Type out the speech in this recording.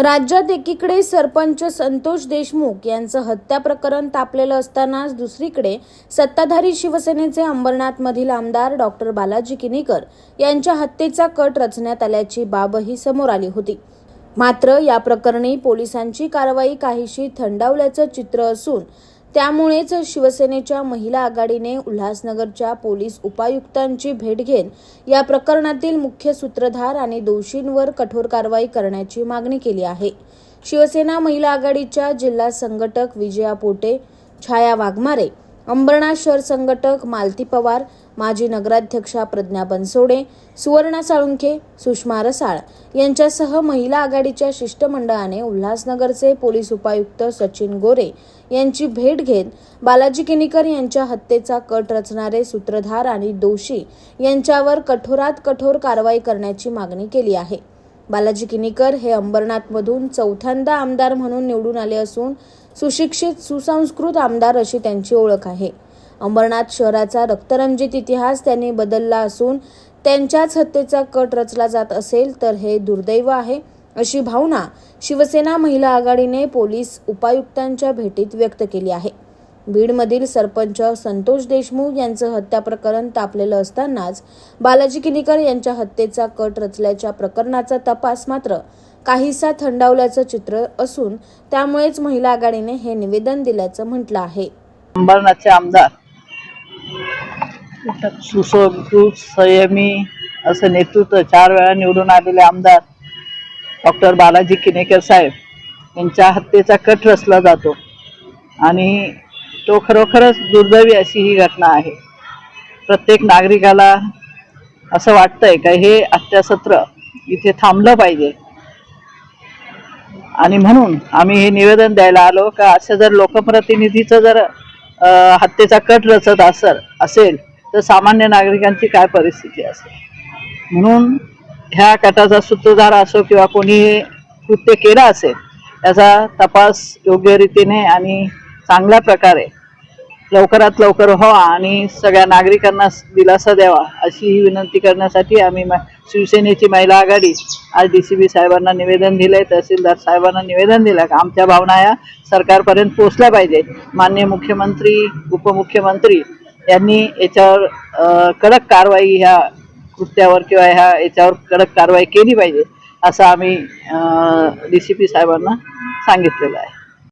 राज्यात एकीकडे सरपंच संतोष देशमुख यांचं हत्या प्रकरण तापलेलं असतानाच दुसरीकडे सत्ताधारी शिवसेनेचे अंबरनाथमधील आमदार डॉक्टर बालाजी किनीकर यांच्या हत्येचा कट रचण्यात आल्याची बाबही समोर आली होती. मात्र या प्रकरणी पोलिसांची कारवाई काहीशी थंडावल्याचं चित्र असून त्यामुळेच शिवसेनेच्या महिला आघाडीने उल्हासनगरच्या पोलीस उपायुक्तांची भेट घेत या प्रकरणातील मुख्य सूत्रधार आणि दोषींवर कठोर कारवाई करण्याची मागणी केली आहे. शिवसेना महिला आघाडीच्या जिल्हा संघटक विजया पोटे छाया वाघमारे अंबरनाथ शहर संघटक मालती पवार माजी नगराध्यक्षा प्रज्ञा बनसोडे सुवर्णा साळुंखे सुषमा रसाळ यांच्यासह महिला आघाडीच्या शिष्टमंडळाने उल्हासनगरचे पोलीस उपायुक्त सचिन गोरे यांची भेट घेत बालाजी किनीकर यांच्या हत्येचा कट रचणारे सूत्रधार आणि दोषी यांच्यावर कठोरात कठोर कारवाई करण्याची मागणी केली आहे. बालाजी किनीकर हे अंबरनाथमधून चौथ्यांदा आमदार म्हणून निवडून आले असून सुशिक्षित सुसंस्कृत आमदार अशी त्यांची ओळख आहे. अंबरनाथ शहराचा रक्तरंजित इतिहास त्यांनी बदलला असून त्यांच्याच हत्येचा कट रचला जात असेल तर हे दुर्दैव आहे. अशी भावना शिवसेना महिला आघाडीने पोलीस उपायुक्तांच्या भेटीत व्यक्त केली आहे. बीडमधील सरपंच संतोष देशमुख यांचं हत्या प्रकरण तापलेलं असतानाच बालाजी किनीकर यांच्या हत्येचा कट रचल्याच्या प्रकरणाचा तपास मात्र काहीसा थंडावल्याचं चित्र असून त्यामुळेच महिला आघाडीने हे निवेदन दिल्याचं म्हटलं आहे. अंबरनाथचे आमदार सुसंस्कृत संयमी असं नेतृत्व चार वेळा निवडून आलेले आमदार डॉक्टर बालाजी किनेकर साहेब यांच्या हत्येचा कट रचला जातो. आणि तो खरोखरच दुर्दैवी अशी ही घटना आहे. प्रत्येक नागरिकाला असं वाटतंय का हे अत्यासत्र इथे थांबलं पाहिजे? आणि म्हणून आम्ही हे निवेदन द्यायला आलो का असं जर लोकप्रतिनिधीचं जर हत्येचा कट रचत असल असेल तर सामान्य नागरिकांची काय परिस्थिती असेल? म्हणून ह्या कटाचा सूत्रधार असो किंवा कोणी कृत्य केलं असेल त्याचा तपास योग्य रीतीने आणि चांगल्या प्रकारे लवकरात लवकर व्हावा आणि सगळ्या नागरिकांना दिलासा द्यावा अशी ही विनंती करण्यासाठी आम्ही म- शिवसेनेची महिला आघाडी आज डी सी बी साहेबांना निवेदन दिलंय तहसीलदार साहेबांना निवेदन दिलं का आमच्या भावना या सरकारपर्यंत पोहोचल्या पाहिजे माननीय मुख्यमंत्री उपमुख्यमंत्री यांनी याच्यावर कडक कारवाई ह्या कृत्यावर किंवा ह्या याच्यावर कडक कारवाई केली पाहिजे असं आम्ही डी सी पी साहेबांना सांगितलेलं आहे.